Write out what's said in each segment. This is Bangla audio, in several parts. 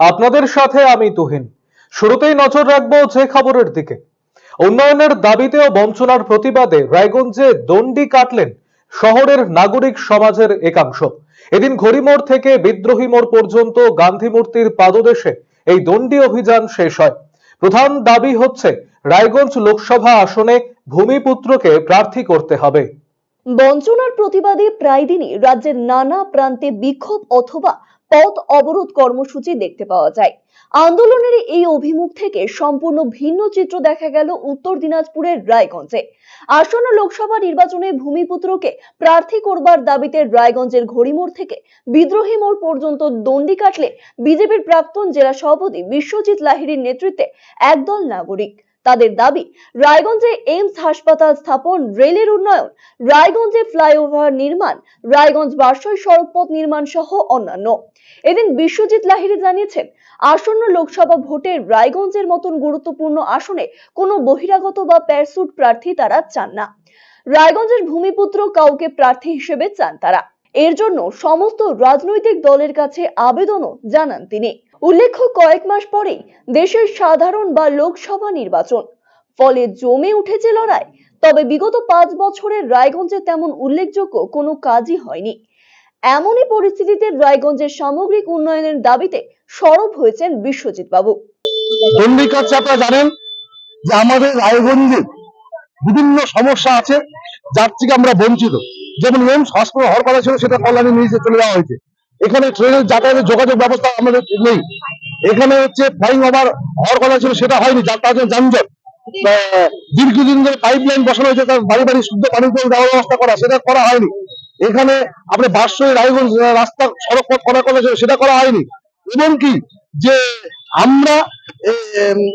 আপনাদের সাথে আমি তুহিন। শুরুতেই নজর রাখব যে খবরের দিকে। উন্নয়নের দাবিতে ও বঞ্চনার প্রতিবাদে রায়গঞ্জে দণ্ডি কাটলেন শহরের নাগরিক সমাজের একাংশ। এদিন ঘড়িমোড় থেকে বিদ্রোহী মোড় পর্যন্ত গান্ধী মূর্তির পাদদেশে এই দণ্ডি অভিযান শেষ হয়। প্রধান দাবি হচ্ছে, রায়গঞ্জ লোকসভা আসনে ভূমিপুত্রকে প্রার্থী করতে হবে। বঞ্চনার প্রতিবাদে প্রায় দিনই রাজ্যের নানা প্রান্তে বিক্ষোভ অথবা পথ অবরোধ কর্মসূচি দেখতে পাওয়া যায়। আন্দোলনের এই অভিমুখ থেকে সম্পূর্ণ ভিন্ন চিত্র দেখা গেল উত্তর দিনাজপুরের রায়গঞ্জে। আসন্ন লোকসভা নির্বাচনে ভূমিপুত্রকে প্রার্থী করবার দাবিতে রায়গঞ্জের ঘড়িমোড় থেকে বিদ্রোহী মোড় পর্যন্ত দণ্ডি কাটলে বিজেপির প্রাক্তন জেলা সভাপতি বিশ্বজিৎ লাহিড়ীর নেতৃত্বে একদল নাগরিক। তাদের দাবি, রায়গঞ্জে এইমস হাসপাতাল স্থাপন, রেলের উন্নয়ন, রায়গঞ্জে ফ্লাইওভার নির্মাণ, রায়গঞ্জ বার্ষই সড়কপথ নির্মাণ সহ অন্যান্য। এদিন বিশ্বজিৎ লাহিড়ী জানিয়েছেন, আসন্ন লোকসভা ভোটে রায়গঞ্জের মতন গুরুত্বপূর্ণ আসনে কোনো বহিরাগত বা প্যারসুট প্রার্থী তারা চান না। রায়গঞ্জের ভূমিপুত্র কাউকে প্রার্থী হিসেবে চান তারা। এর জন্য সমস্ত রাজনৈতিক দলের কাছে আবেদনও জানান তিনি। উল্লেখ্য, কয়েক মাস পরেই দেশের সাধারণ বা লোকসভা নির্বাচন। ফলে জমে উঠেছে লড়াই। তবে বিগত পাঁচ বছরের রায়গঞ্জে তেমন উল্লেখযোগ্য কোনো কাজই হয়নি। এমনই পরিস্থিতিতে রায়গঞ্জের সামগ্রিক উন্নয়নের দাবিতে সরব হয়েছেন বিশ্বজিৎ বাবু আপনারা জানেন যে আমাদের রায়গঞ্জে বিভিন্ন সমস্যা আছে, যার থেকে আমরা বঞ্চিত। যেমন এমস হসপিটাল হওয়ার কথা ছিল, সেটা কল্যাণী নিয়ে চলে যাওয়া হয়েছে। এখানে ট্রেনের যাতায়াতের যোগাযোগ ব্যবস্থা আমাদের নেই। এখানে হচ্ছে ফ্লাইং ওভার হওয়ার কথা ছিল, সেটা হয়নি যার তার যানজট দীর্ঘদিন ধরে পাইপ লাইন বসানো হয়েছে, তার বাড়ি বাড়ি শুদ্ধ পানি দেওয়ার ব্যবস্থা করা, সেটা করা হয়নি। এখানে আপনি বার্ষই রায়গঞ্জ রাস্তা সড়ক পথ করার কথা ছিল, সেটা করা হয়নি। এবং কি, যে আমরা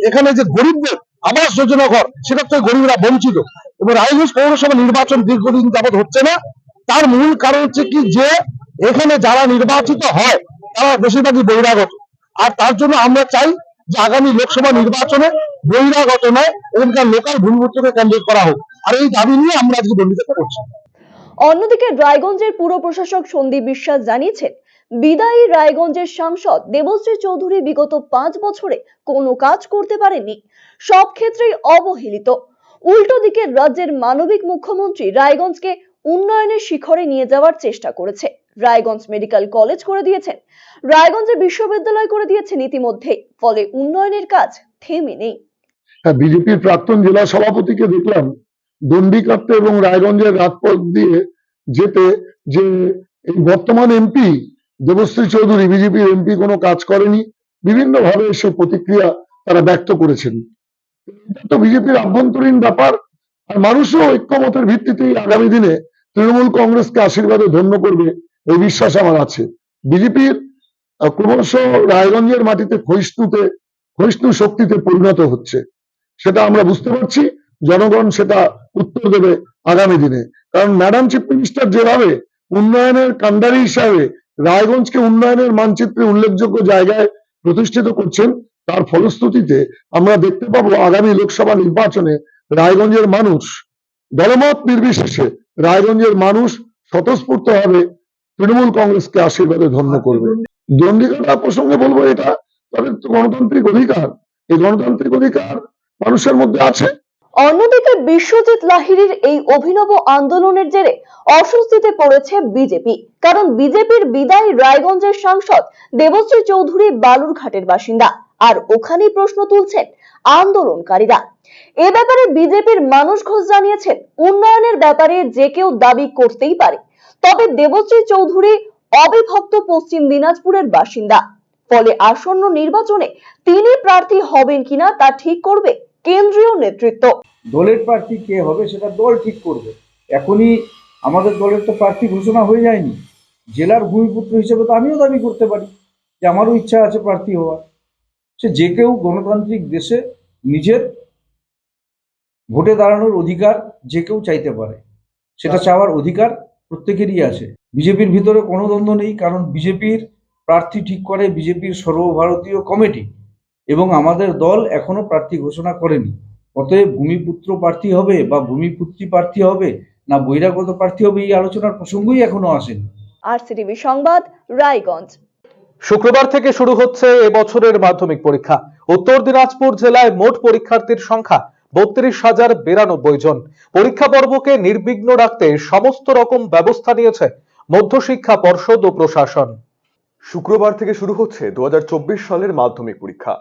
এখানে যে গরিবদের আবাস যোজনা ঘর, সেটা তো গরিবরা বঞ্চিত। এবং রায়গঞ্জ পৌরসভা নির্বাচন দীর্ঘদিন যাবত হচ্ছে না। তার মূল কারণ হচ্ছে কি, যে এখানে যারা নির্বাচিত হয়, তারা বেশিরভাগই বহিরাগত। আর তার জন্য আমরা চাই যে আগামী লোকসভা নির্বাচনে বহিরাগত নয়, এখানকার লোকাল ভূমিপুত্রকে ক্যান্ডিডেট করা হোক। আর এই দাবি নিয়ে আমরা আজকে দণ্ডিত করছি অন্যদিকে রায়গঞ্জের পুর প্রশাসক সন্দীপ বিশ্বাস জানিয়েছেন, বিদায়ী রায়গঞ্জের সাংসদ দেবশ্রী চৌধুরী বিগত পাঁচ বছরে কোনো কাজ করতে পারেনি সব ক্ষেত্রেই অবহেলিত। উল্টো দিকে রাজ্যের মানবিক মুখ্যমন্ত্রী রায়গঞ্জকে উন্নয়নের শিখরে নিয়ে যাওয়ার চেষ্টা করেছে। রায়গঞ্জ মেডিকেল কলেজ করে দিয়েছেন। রায়গঞ্জে বিশ্ববিদ্যালয় করে দিয়েছেন ইতিমধ্যেই ফলে উন্নয়নের কাজ থেমে নেই। হ্যাঁ বিজেপির প্রাক্তন জেলা সভাপতিকে দেখলাম দণ্ডি কাটতে এবং রায়গঞ্জের রাজপথ দিয়ে যেতে যে বর্তমান এমপি দেবশ্রী চৌধুরী, বিজেপির এমপি কোনো কাজ করেনি বিভিন্ন ভাবে সে প্রতিক্রিয়া তারা ব্যক্ত করেছেন। তো বিজেপির আভ্যন্তরীণ ব্যাপার, আর মানুষও ঐক্যমতের ভিত্তিতেই আগামী দিনে তৃণমূল কংগ্রেসকে আশীর্বাদে ধন্য করবে এই বিশ্বাস আমার আছে। বিজেপির ক্রমশ রায়গঞ্জের মাটিতে ক্ষয়িষ্ণুতে, ক্ষয়িষ্ণু শক্তিতে পরিণত হচ্ছে। সেটা আমরা বুঝতে পারছি। জনগণ সেটা উত্তর দেবে আগামী দিনে। কারণ ম্যাডাম চিফ মিনিস্টার যেভাবে উন্নয়নের কান্ডারি হিসাবে রায়গঞ্জকে উন্নয়নের মানচিত্রে উল্লেখযোগ্য জায়গায় প্রতিষ্ঠিত করছেন, তার ফলশ্রুতিতে আমরা দেখতে পাবো আগামী লোকসভা নির্বাচনে রায়গঞ্জের মানুষ, দলমত নির্বিশেষে রায়গঞ্জের মানুষ স্বতঃস্ফূর্ত হবে তৃণমূল কংগ্রেসকে আশীর্বাদে ধন্য করবে। দণ্ডিকাটা প্রসঙ্গে বলব এটা, তাদের গণতান্ত্রিক অধিকার। এই গণতান্ত্রিক অধিকার মানুষের মধ্যে আছে। অন্যদিকে বিশ্বজিৎ লাহিরির এই অভিনব আন্দোলনের জেরে অস্বস্তিতে পড়েছে বিজেপি, কারণ বিজেপির বিদায় রায়গঞ্জের সাংসদ দেবশ্রী চৌধুরী বালুরঘাটের বাসিন্দা। আর ওখানেই প্রশ্ন তুলছেন আন্দোলনকারীরা। এ ব্যাপারে বিজেপির মানুষ ঘোষ জানিয়েছেন, উন্নয়নের ব্যাপারে যে কেউ দাবি করতেই পারে। তবে দেবশ্রী চৌধুরী অবিভক্ত পশ্চিম দিনাজপুরের বাসিন্দা। ফলে আসন্ন নির্বাচনে তিনি প্রার্থী হবেন কিনা তা ঠিক করবে কেন্দ্রীয় নেতৃত্ব। দলের প্রার্থী কে হবে সেটা দল ঠিক করবে। এখনই আমাদের দলের তো প্রার্থী ঘোষণা হয়ে যায়নি। জেলার ভূমিপুত্র হিসেবে তো আমিও দাবি করতে পারি যে আমারও ইচ্ছা আছে প্রার্থী হওয়ার। যে কেউ গণতান্ত্রিক দেশে নিজের ভোটে দাঁড়ানোর অধিকার যে কেউ চাইতে পারে সেটা চাওয়ার অধিকার প্রত্যেকেরই আছে। বিজেপির ভিতরে কোনো দ্বন্দ্ব নেই কারণ বিজেপির প্রার্থী ঠিক করে বিজেপির সর্বভারতীয় কমিটি এবং আমাদের দল এখনও প্রার্থী ঘোষণা করেনি। অতএব ভূমিপুত্র প্রার্থী হবে বা ভূমিপুত্রী প্রার্থী হবে না বহিরাগত প্রার্থী হবে এই আলোচনার প্রসঙ্গই এখনও আসেনি। আরসিটিভি সংবাদ রায়গঞ্জ। শুক্রবার থেকে শুরু হচ্ছে এবছরের মাধ্যমিক পরীক্ষা। উত্তর দিনাজপুর জেলায় মোট পরীক্ষার্থীর সংখ্যা বত্রিশ হাজার বিরানব্বই জন। পরীক্ষা পর্বকে নির্বিঘ্ন রাখতে সমস্ত রকম ব্যবস্থা নিয়েছে মধ্যশিক্ষা পর্ষদ ও প্রশাসন। শুক্রবার থেকে শুরু হচ্ছে দু হাজার চব্বিশ সালের মাধ্যমিক পরীক্ষা।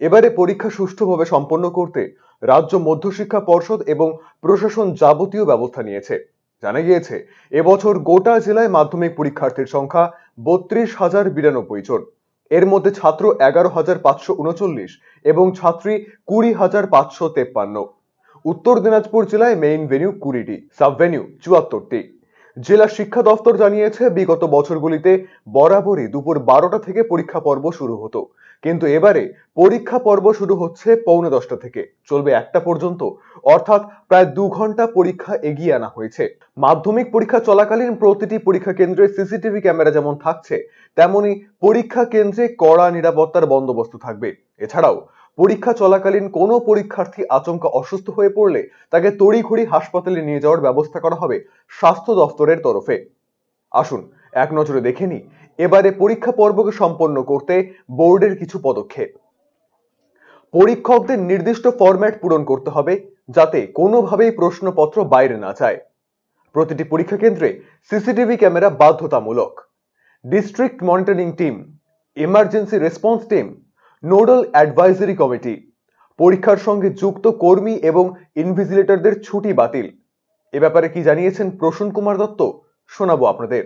এবারে পরীক্ষা সুষ্ঠুভাবে সম্পন্ন করতে রাজ্য মধ্যশিক্ষা পর্ষদ এবং প্রশাসন যাবতীয় ব্যবস্থা নিয়েছে। জানা গিয়েছে, এবছর গোটা জেলায় মাধ্যমিক পরীক্ষার্থীর সংখ্যা বত্রিশ হাজার বিরানব্বই জন। এর মধ্যে ছাত্র এগারো হাজার পাঁচশো উনচল্লিশ এবং ছাত্রী কুড়ি হাজার পাঁচশো তেপ্পান্ন। উত্তর দিনাজপুর জেলায় মেইন ভেন্যু কুড়িটি সাব ভেন্যু চুয়াত্তরটি। জেলা শিক্ষা দফতর জানিয়েছে, বিগত বছরগুলিতে বরাবরই দুপুর বারোটা থেকে পরীক্ষা পর্ব শুরু হতো। কিন্তু এবারে পরীক্ষা পর্ব শুরু হচ্ছে পৌনে দশটা থেকে। চলবে একটা পর্যন্ত। অর্থাৎ প্রায় দু ঘণ্টা পরীক্ষা এগিয়ে আনা হয়েছে। মাধ্যমিক পরীক্ষা চলাকালীন প্রতিটি পরীক্ষা কেন্দ্রে সিসিটিভি ক্যামেরা যেমন থাকছে, তেমনি পরীক্ষা কেন্দ্রে কড়া নিরাপত্তার বন্দোবস্ত থাকবে। এছাড়াও, পরীক্ষা চলাকালীন কোনো পরীক্ষার্থী আচমকা অসুস্থ হয়ে পড়লে তাকে তড়িঘড়ি হাসপাতালে নিয়ে যাওয়ার ব্যবস্থা করা হবে স্বাস্থ্য দফতরের তরফে। আসুন, এক নজরে দেখে নি এবারে পরীক্ষা পর্বকে সম্পন্ন করতে বোর্ডের কিছু পদক্ষেপ। পরীক্ষকদের নির্দিষ্ট ফরম্যাট পূরণ করতে হবে যাতে কোনোভাবেই প্রশ্নপত্র বাইরে না যায়। প্রতিটি পরীক্ষা কেন্দ্রে সিসিটিভি ক্যামেরা বাধ্যতামূলক। District monitoring team emergency response team nodal advisory committee পরীক্ষার সঙ্গে যুক্ত কর্মী এবং ইনভিজিলেটরদের ছুটি বাতিল। এ ব্যাপারে কি জানিয়েছেন প্রসূন কুমার দত্ত, শোনাবো আপনাদের।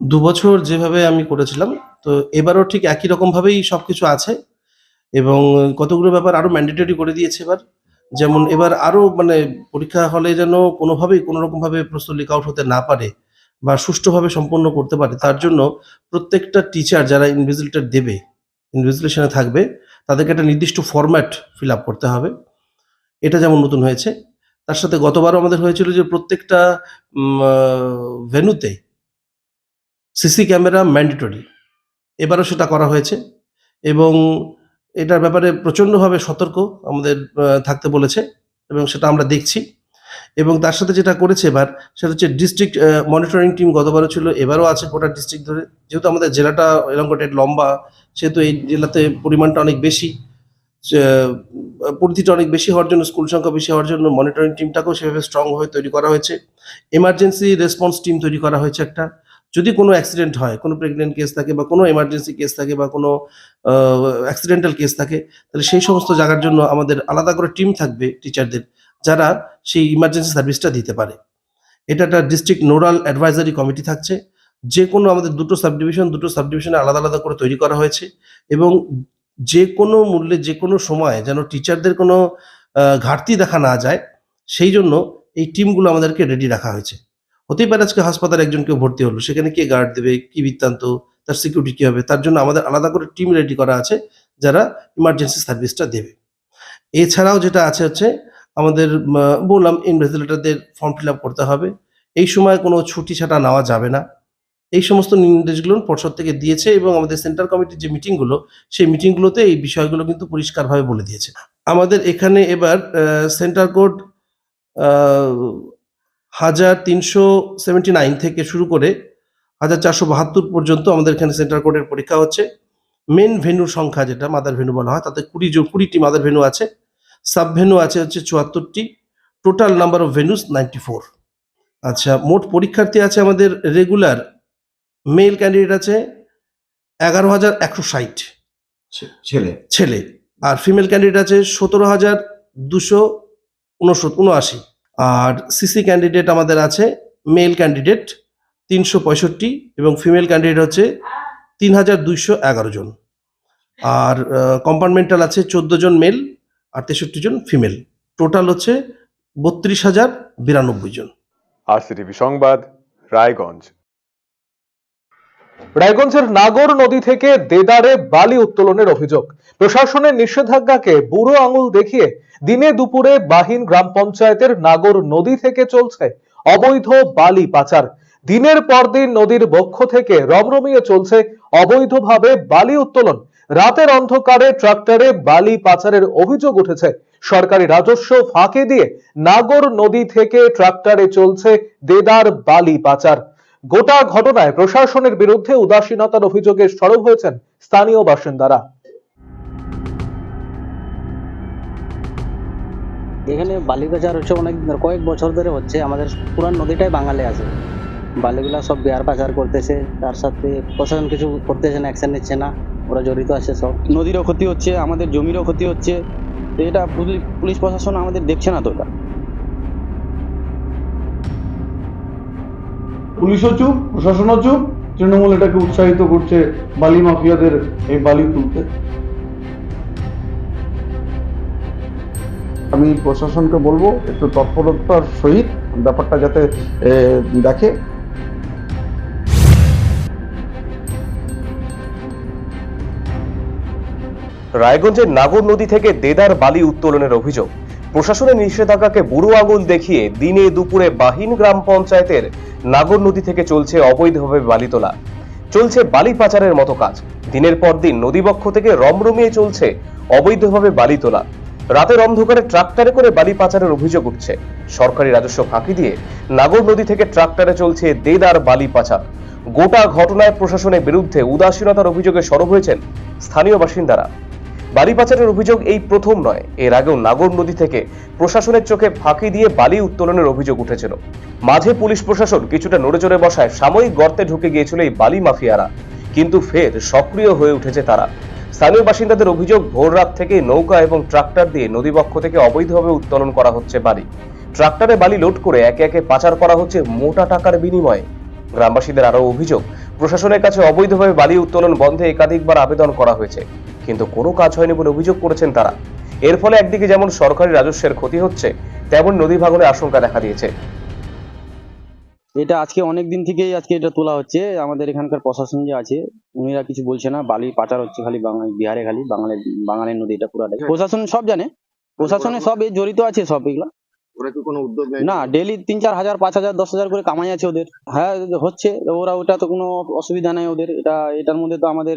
দু বছর যেভাবে আমি করেছিলাম, তো এবারও ঠিক একই রকম ভাবেই সবকিছু আছে এবং কতগুলো ব্যাপার আরও ম্যান্ডেটরি করে দিয়েছে এবার। যেমন এবার আরও মানে পরীক্ষা হলে যেন কোনোভাবেই কোনো রকম ভাবে প্রশ্ন লিক আউট হতে না পারে বা সুষ্ঠুভাবে সম্পন্ন করতে পারে, তার জন্য প্রত্যেকটা টিচার যারা ইনভিজিলেটর দেবে ইনভিজিলেশনে থাকবে, তাদেরকে একটা নির্দিষ্ট ফরম্যাট ফিল আপ করতে হবে। এটা যেমন নতুন হয়েছে, তার সাথে গতবারও আমাদের হয়েছিল যে প্রত্যেকটা ভেনুতে সিসি ক্যামেরা ম্যান্ডেটরি। এবারও সেটা করা হয়েছে এবং এটার ব্যাপারে প্রচণ্ডভাবে সতর্ক আমাদের থাকতে বলেছে এবং সেটা আমরা দেখছি। এবং তার সাথে যেটা করেছে এবার, সেটা হচ্ছে ডিস্ট্রিক্ট মনিটরিং টিম গতবারও ছিল, এবারও আছে গোটা ডিস্ট্রিক্ট ধরে। যেহেতু আমাদের জেলাটা এলঙ্গটেড লম্বা, সেহেতু এই জেলাতে পরিমাণটা অনেক বেশি পরিধিটা অনেক বেশি হওয়ার জন্য স্কুল সংখ্যা বেশি হওয়ার জন্য মনিটরিং টিমটাকেও সেভাবে স্ট্রং হয়ে তৈরি করা হয়েছে। এমার্জেন্সি রেসপন্স টিম তৈরি করা হয়েছে একটা। যদি কোনো অ্যাক্সিডেন্ট হয়, কোনো প্রেগনেন্ট কেস থাকে বা কোনো এমার্জেন্সি কেস থাকে বা কোনো অ্যাক্সিডেন্টাল কেস থাকে, তাহলে সেই সমস্ত জায়গার জন্য আমাদের আলাদা করে টিম থাকবে টিচারদের যারা সেই ইমার্জেন্সি সার্ভিসটা দিতে পারে। এটা একটা ডিস্ট্রিক্ট নোডাল অ্যাডভাইজারি কমিটি থাকছে, যে কোনো আমাদের দুটো সাব ডিভিশন দুটো সাব ডিভিশনে আলাদা আলাদা করে তৈরি করা হয়েছে এবং যে কোনো মূল্যে, যে কোনো সময় যেন টিচারদের কোনো ঘাটতি দেখা না যায়, সেই জন্য এই টিমগুলো আমাদেরকে রেডি রাখা হয়েছে। হতেই পারে আজকে হাসপাতালে একজন কেউ ভর্তি হলো। সেখানে কে গার্ড দেবে, কি বৃত্তান্ত, তার সিকিউরিটি কি হবে? তার জন্য আমাদের আলাদা করে টিম রেডি করা আছে যারা ইমার্জেন্সি সার্ভিসটা দেবে। এছাড়াও যেটা আছে হচ্ছে আমাদের বললাম ইনভেস্টিগেটরদের ফর্ম ফিল আপ করতে হবে। এই সময় কোনো ছুটি ছাটা নেওয়া যাবে না। এই সমস্ত নির্দেশগুলো পর্ষদ থেকে দিয়েছে এবং আমাদের সেন্ট্রাল কমিটির যে মিটিংগুলো সেই মিটিংগুলোতে এই বিষয়গুলো কিন্তু পরিষ্কারভাবে বলে দিয়েছে। আমাদের এখানে এবার সেন্টার কোড হাজার তিনশো সেভেন্টি নাইন থেকে শুরু করে হাজার চারশো বাহাত্তর পর্যন্ত আমাদের এখানে সেন্টার কোডের পরীক্ষা হচ্ছে। মেন ভেন্যুর সংখ্যা যেটা মাদার ভেন্যু বলা হয় তাতে কুড়ি জন কুড়িটি মাদার ভেন্যু আছে। সাব ভেন্যু আছে হচ্ছে চুয়াত্তরটি। Total number of venues ninety four আচ্ছা মোট পরীক্ষার্থী আছে আমাদের রেগুলার মেল ক্যান্ডিডেট আছে এগারো হাজার একশো ষাট। ছেলে। ছেলে। আর ফিমেল ক্যান্ডিডেট আছে সতেরো হাজার দুশো উনআশি। আর সিসি ক্যান্ডিডেট আমাদের আছে মেল ক্যান্ডিডেট তিনশো পঁয়ষট্টি এবং ফিমেল ক্যান্ডিডেট হচ্ছে তিন হাজার দুইশো এগারো জন। আর কম্পার্টমেন্টাল আছে চোদ্দ জন মেল আর তেষট্টি জন ফিমেল টোটাল হচ্ছে বত্রিশ হাজার বিরানব্বই জন। আর আরসিটিভি সংবাদ, রায়গঞ্জ। রায়গঞ্জের নাগর নদী থেকে দেদারে বালি উত্তোলনের অভিযোগ। প্রশাসনের নিষেধাজ্ঞাকে বুড়ো আঙুল দেখিয়ে দিনে দুপুরে বাহিন গ্রাম পঞ্চায়েতের নাগর নদী থেকে চলছে অবৈধ বালি পাচার। দিনের পর দিন নদীর বক্ষ থেকে রমরমিয়ে চলছে অবৈধভাবে বালি উত্তোলন। রাতের অন্ধকারে ট্রাক্টরে বালি পাচারের অভিযোগ উঠেছে। সরকারি রাজস্ব ফাঁকি দিয়ে নাগর নদী থেকে ট্রাক্টরে চলছে দেদার বালি পাচার। গোটা ঘটনায় প্রশাসনের বিরুদ্ধে উদাসীনতার অভিযোগে সরব হয়েছেন স্থানীয় বাসিন্দারা। এখানে বালি বাজার হচ্ছে অনেক কয়েক বছর ধরে হচ্ছে। আমাদের পুরান নদীটাই বাঙালি আছে। বালিগুলা সব বিহার পাচার করতেছে তার সাথে প্রশাসন কিছু করতেছে না অ্যাকশন নিচ্ছে না ওরা জড়িত আছে সব। নদীরও ক্ষতি হচ্ছে আমাদের জমিরও ক্ষতি হচ্ছে। তো এটা পুলিশ পুলিশ প্রশাসন আমাদের দেখছে না তো এটা। পুলিশও চুপ প্রশাসনও চুপ তৃণমূল এটাকে উৎসাহিত করছে বালি মাফিয়াদের এই বালি তুলতে। আমি প্রশাসনকে বলব, একটু তৎপরতার সহিত ব্যাপারটা যাতে দেখে। রায়গঞ্জের নাগর নদী থেকে দেদার বালি উত্তোলনের অভিযোগ। প্রশাসনের নিষেধাজ্ঞাকে বুড়ো আঙুল দেখিয়ে দিনে দুপুরে বাহিন গ্রাম পঞ্চায়েতের নাগর নদী থেকে চলছে অবৈধভাবে বালি তোলা। চলছে বালি পাচারের মতো কাজ। দিনের পর দিন নদীবক্ষ থেকে রমরমিয়ে চলছে অবৈধভাবে বালি তোলা। রাতের অন্ধকারে ট্রাক্টরে করে বালি পাচারের অভিযোগ উঠছে। সরকারি রাজস্ব ফাঁকি দিয়ে নাগর নদী থেকে ট্রাক্টরে চলছে দেদার বালি পাচার। গোটা ঘটনায় প্রশাসনের বিরুদ্ধে উদাসীনতার অভিযোগে সরব হয়েছেন স্থানীয় বাসিন্দারা। বালি পাচারের অভিযোগ এই প্রথম নয়, এর আগেও নাগর নদী থেকে প্রশাসনের চোখে ফাঁকি দিয়ে বালি উত্তোলনের অভিযোগ উঠেছিল। মাঝে পুলিশ প্রশাসন কিছুটা নড়েচড়ে বসায় সাময়িক গর্তে ঢুকে গিয়েছিল এই বালি মাফিয়ারা। কিন্তু ফের সক্রিয় হয়ে উঠেছে তারা। স্থানীয় বাসিন্দাদের অভিযোগ ভোর রাত থেকে নৌকা এবং ট্রাক্টর দিয়ে নদীবক্ষ থেকে অবৈধভাবে উত্তোলন করা হচ্ছে বালি। ট্রাক্টরে বালি লোড করে একে একে পাচার করা হচ্ছে মোটা টাকার বিনিময়ে। গ্রামবাসীদের আরও অভিযোগ, প্রশাসনের কাছে অবৈধভাবে বালি উত্তোলন বন্ধে একাধিকবার আবেদন করা হয়েছে, কিন্তু কোনো কাজ হয়নি বলে অভিযোগ করেছেন তারা। এর ফলে একদিকে যেমন সরকারি রাজস্বের ক্ষতি হচ্ছে, তেমন নদী ভাঙনের আশঙ্কা দেখা দিয়েছে। এটা আজকে অনেক দিন থেকেই আজকে এটা তোলা হচ্ছে। আমাদের এখানকার প্রশাসন যে আছে উনিরা কিছু বলছে না। বালি পাচার হচ্ছে খালি বাঙালি বিহারে খালি বাঙালি বাঙালির নদী এটা পুরাটাই প্রশাসন সব জানে। প্রশাসনে সব এই জড়িত আছে সব এগুলা। ওরা কি কোনো উদ্যোগ না ডেলি তিন চার হাজার পাঁচ হাজার দশ হাজার করে কামাই আছে ওদের। হ্যাঁ হচ্ছে ওরা ওটা তো কোনো অসুবিধা নাই ওদের। এটা এটার মধ্যে তো আমাদের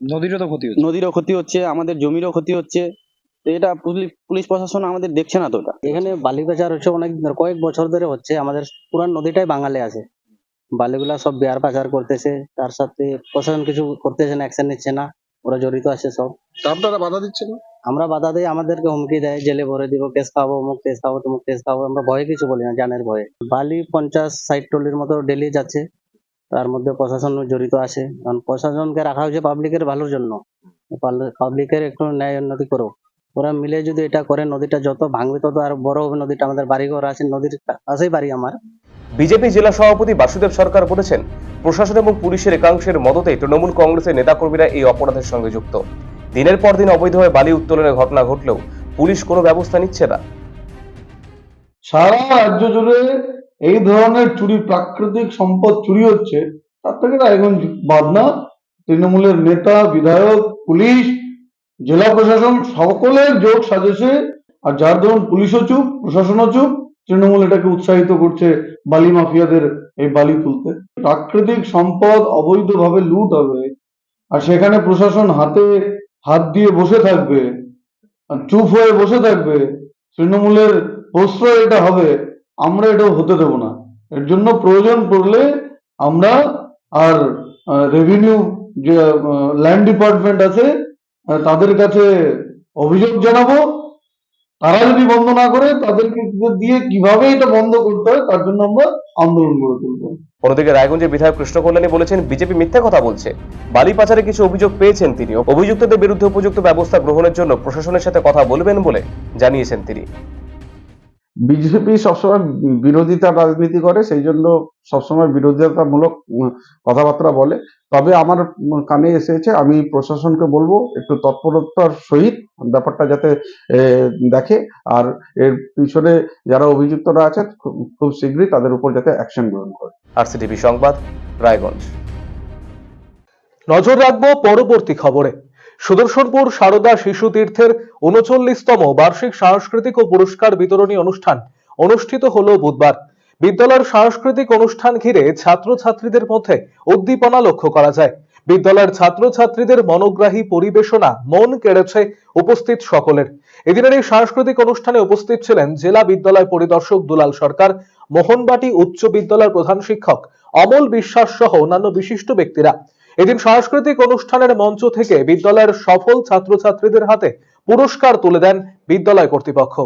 নদীরও তো ক্ষতি হচ্ছে। নদীরও ক্ষতি হচ্ছে আমাদের জমিরও ক্ষতি হচ্ছে। এটা পুলিশ পুলিশ প্রশাসন আমাদের দেখছে না তো এটা। এখানে বালি বাজার হচ্ছে অনেক কয়েক বছর ধরে হচ্ছে আমাদের পুরান নদীটাই বাঙালি আছে। বালিগুলা সব বিহার পাচার করতেছে তার সাথে প্রশাসন কিছু করতেছে না অ্যাকশন নিচ্ছে না ওরা জড়িত আছে সব। আপনারা বাধা দিচ্ছেন আমরা বাধা দিই আমাদেরকে হুমকি দেয় জেলে ভরে দিব কেস খাব অমুক কেস খাব তমুক কেস খাব আমরা ভয়ে কিছু বলি না জানের ভয়ে। বালি পঞ্চাশ ষাট টলির মতো ডেলি যাচ্ছে তার মধ্যে প্রশাসন জড়িত আছে। কারণ প্রশাসনকে রাখা হয়েছে পাবলিকের ভালোর জন্য। পাবলিকের একটু ন্যায় উন্নতি করো ওরা মিলে যদি এটা করে নদীটা যত ভাঙবে তত আর বড় হবে নদীটা আমাদের বাড়িঘর আছে নদীর কাছেই বাড়ি আমার। বিজেপি জেলা সভাপতি বাসুদেব সরকার বলেছেন প্রশাসন এবং পুলিশের একাংশের মদতে তৃণমূল কংগ্রেসের নেতাকর্মীরা এই অপরাধের সঙ্গে যুক্ত। দিনের পর দিন অবৈধভাবে বালি উত্তোলনের ঘটনা ঘটলেও পুলিশ কোনো ব্যবস্থা নিচ্ছে না। সারা রাজ্য জুড়ে এই ধরনের চুরি প্রাকৃতিক সম্পদ চুরি হচ্ছে তার থেকে রায়গঞ্জ বাদ না। তৃণমূলের নেতা বিধায়ক পুলিশ জেলা প্রশাসন সকলের জোট সাজেছে, আর যার ধরুন পুলিশও চুপ, প্রশাসনও চুপ, তৃণমূল এটাকে উৎসাহিত করছে বালি মাফিয়াদের এই বালি তুলতে। প্রাকৃতিক সম্পদ অবৈধভাবে লুট হবে, আর সেখানে প্রশাসন হাতে হাত দিয়ে বসে থাকবে চুপ হয়ে বসে থাকবে, তৃণমূলের প্রশ্রয় এটা হবে, আমরা এটাও হতে দেব না। এর জন্য প্রয়োজন পড়লে আমরা আর রেভিনিউ যে ল্যান্ড ডিপার্টমেন্ট আছে তাদের কাছে অভিযোগ জানাব, তারা যদি বন্ধ না করে, তাদেরকে দিয়ে কীভাবে এটা বন্ধ করতে হয়, তার জন্য আমরা আন্দোলন গড়ে তুলবো। অন্যদিকে রায়গঞ্জের বিধায়ক কৃষ্ণ কল্যাণী বলেছেন, বিজেপি মিথ্যা কথা বলছে। বালি পাচারে কিছু অভিযোগ পেয়েছেন তিনি। অভিযুক্তদের বিরুদ্ধে উপযুক্ত ব্যবস্থা গ্রহণের জন্য প্রশাসনের সাথে কথা বলবেন বলে জানিয়েছেন তিনি। বিজেপি সবসময় বিরোধিতা রাজনীতি করে সেই জন্য সবসময় বিরোধিতামূলক কথাবার্তা বলে। তবে আমার কানে এসেছে আমি প্রশাসনকে বলব একটু তৎপরতার সহিত ব্যাপারটা যাতে এ, দেখে। আর এর পিছনে যারা অভিযুক্তরা আছেন খুব- খুব শীঘ্রই তাদের উপর যাতে অ্যাকশন গ্রহণ করে। আরসিটিভি সংবাদ রায়গঞ্জ। নজর রাখব পরবর্তী খবরে। সুদর্শনপুর সারদা শিশু তীর্থের উনচল্লিশতম বার্ষিক সাংস্কৃতিক ও পুরস্কার বিতরণী অনুষ্ঠান অনুষ্ঠিত হলো বুধবার। বিদ্যালয়ের সাংস্কৃতিক অনুষ্ঠান ঘিরে ছাত্রছাত্রীদের মধ্যে উদ্দীপনা লক্ষ্য করা যায়। বিদ্যালয়ের ছাত্রছাত্রীদের মনোগ্রাহী পরিবেশনা মন কেড়েছে উপস্থিত সকলের। এদিনের এই সাংস্কৃতিক অনুষ্ঠানে উপস্থিত ছিলেন জেলা বিদ্যালয় পরিদর্শক দুলাল সরকার, মোহনবাটি উচ্চ বিদ্যালয়ের প্রধান শিক্ষক অমল বিশ্বাস সহ অন্যান্য বিশিষ্ট ব্যক্তিরা। এদিন সাংস্কৃতিক অনুষ্ঠানের মঞ্চ থেকে বিদ্যালয়ের সফল ছাত্রছাত্রীদের হাতে পুরস্কার তুলে দেন বিদ্যালয় কর্তৃপক্ষ।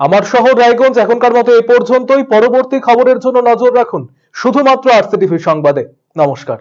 আমার শহর রায়গঞ্জ এখনকার মতো এ পর্যন্তই। পরবর্তী খবরের জন্য নজর রাখুন শুধুমাত্র আরসিটিভি সংবাদে। নমস্কার।